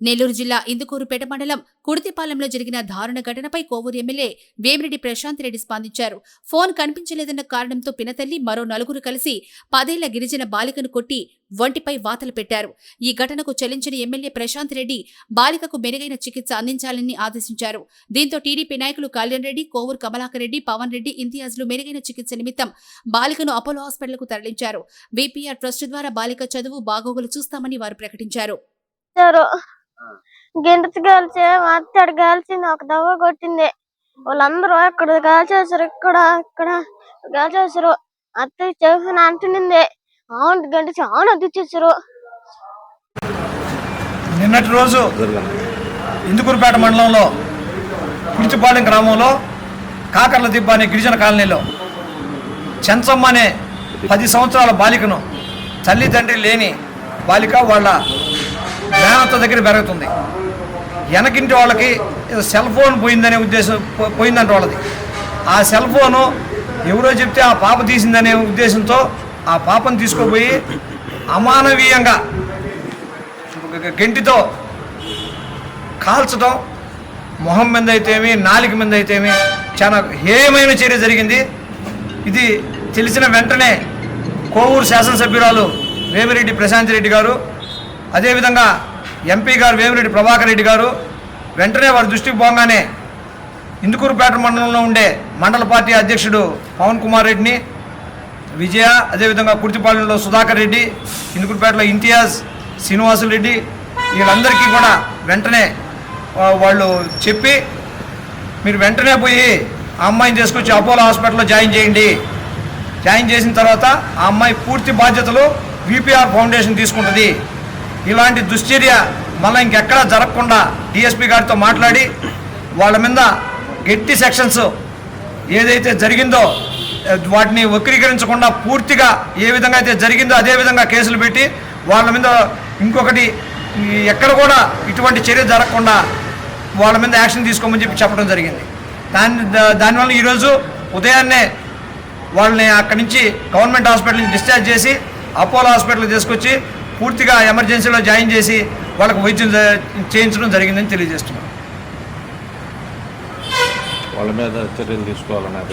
నెల్లూరు జిల్లా ఇందుకూరుపేట మండలం కుడితిపాలెంలో జరిగిన దారుణ ఘటనపై కోవూరు ఎమ్మెల్యే వేమిరెడ్డి ప్రశాంత్ రెడ్డి స్పందించారు. ఫోన్ కనిపించలేదన్న కారణంతో పినతల్లి మరో నలుగురు కలిసి పదేళ్ళ గిరిజన బాలికను కొట్టి ఒంటిపై వాతలు పెట్టారు. ఈ ఘటనకు చెల్లించిన ఎమ్మెల్యే ప్రశాంత్ రెడ్డి బాలికకు మెరుగైన చికిత్స అందించాలని ఆదేశించారు. దీంతో టీడీపీ నాయకులు కళ్యాణ్ రెడ్డి కోవూరు కమలాకర్ రెడ్డి పవన్ రెడ్డి ఇంతియాజ్లు మెరుగైన చికిత్స నిమిత్తం బాలికను అపోలో హాస్పిటల్కు తరలించారు. బీపీఆర్ ట్రస్ట్ ద్వారా బాలిక చదువు బాగోగులు చూస్తామని వారు ప్రకటించారు. ఇచ్చారు గింటతి కాల్చి మా కాల్చింది ఒక దవ్వ కొట్టింది. వాళ్ళందరూ ఇక్కడ కాల్చేసారు ఇక్కడ ఇక్కడ కాల్చేసారు అత్త చెవిన అంటునింది అవును గంట చాలా తెచ్చేసారు నిన్నటి రోజు ఇందుకూరుపేట మండలంలో కుడిచిపాలెం గ్రామంలో కాకర్ల దిబ్బ అనే గిరిజన కాలనీలో చెంచమ్మ అనే పది సంవత్సరాల బాలికను తల్లిదండ్రి లేని బాలిక వాళ్ళ మేనత్త దగ్గర పెరుగుతుంది. వెనకింటి వాళ్ళకి సెల్ ఫోన్ పోయిందనే ఉద్దేశం పో- పోయిందంట వాళ్ళది. ఆ సెల్ ఫోను ఎవరో చెప్తే ఆ పాప తీసిందనే ఉద్దేశంతో ఆ పాపను తీసుకుపోయి అమానవీయంగా గంటితో గెంటితో కాల్చడం మొహం మీద అయితేమి నాలిక మీద అయితేమి చాలా హేయమైన చర్య జరిగింది. ఇది తెలిసిన వెంటనే కోవూరు శాసనసభ్యురాలు వేమిరెడ్డి ప్రశాంత్ రెడ్డి గారు అదేవిధంగా ఎంపీ గారు వేమిరెడ్డి ప్రభాకర్ రెడ్డి గారు వెంటనే వారి దృష్టికి పోగానే ఇందుకూరుపేట మండలంలో ఉండే మండల పార్టీ అధ్యక్షుడు పవన్ కుమార్ రెడ్డిని విజయ అదేవిధంగా కుర్తిపాలెంలో సుధాకర్ రెడ్డి ఇందుకూరుపేటలో ఇంతియాజ్ శ్రీనివాసులు రెడ్డి వీళ్ళందరికీ కూడా వెంటనే వాళ్ళు చెప్పి మీరు వెంటనే పోయి ఆ అమ్మాయిని తీసుకొచ్చి అపోలో హాస్పిటల్లో జాయిన్ చేయండి. జాయిన్ చేసిన తర్వాత ఆ అమ్మాయి పూర్తి బాధ్యతలు విపిఆర్ ఫౌండేషన్ తీసుకుంటుంది. ఇలాంటి దుశ్చర్య మళ్ళీ ఇంకెక్కడా జరగకుండా డిఎస్పీ గారితో మాట్లాడి వాళ్ళ మీద గట్టి సెక్షన్స్ ఏదైతే జరిగిందో వాటిని వక్రీకరించకుండా పూర్తిగా ఏ విధంగా అయితే జరిగిందో అదే విధంగా కేసులు పెట్టి వాళ్ళ మీద ఇంకొకటి ఎక్కడ కూడా ఇటువంటి చర్య జరగకుండా వాళ్ళ మీద యాక్షన్ తీసుకోమని చెప్పి చెప్పడం జరిగింది. దాని దానివల్ల ఈరోజు ఉదయాన్నే వాళ్ళని అక్కడి నుంచి గవర్నమెంట్ హాస్పిటల్ని డిశ్చార్జ్ చేసి అపోలో హాస్పిటల్కి తీసుకొచ్చి పూర్తిగా ఎమర్జెన్సీలో జాయిన్ చేసి వాళ్ళకు వైద్యం చేయించడం జరిగిందని తెలియజేస్తున్నాం. వాళ్ళ మీద చర్యలు తీసుకోవాలన్నారు